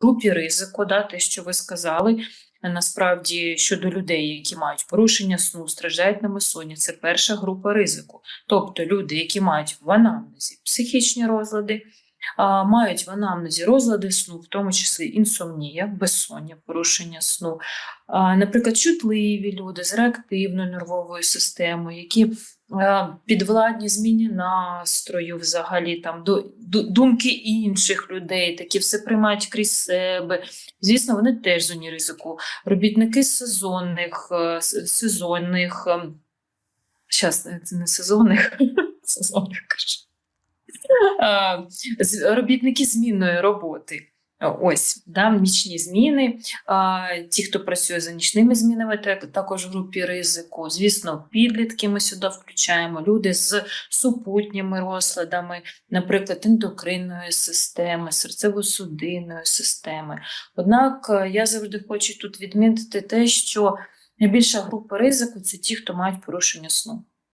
групі ризику, да, те, що ви сказали. Насправді щодо людей, які мають порушення сну, страждають на месоні, це перша група ризику. Тобто люди, які мають в анамнезі психічні розлади, мають в анамнезі розлади сну, в тому числі інсомнія, безсоння, порушення сну, наприклад, чутливі люди з реактивною нервовою системою, які підвладні зміні настрою, взагалі там до, до думки інших людей, такі все приймають крізь себе. Звісно, вони теж зоні ризику. Робітники сезонних, е, сезонних, зараз це не сезонних, сезонних кажу. Е, робітники змінної роботи. Ось, да, нічні зміни. А, ті, хто працює за нічними змінами, так- також в групі ризику. Звісно, підлітки ми сюди включаємо, люди з супутніми розладами, наприклад, ендокринної системи, серцево-судинної системи. Однак е, я завжди хочу тут відмітити те, що найбільша група ризику це ті, хто мають порушення сну.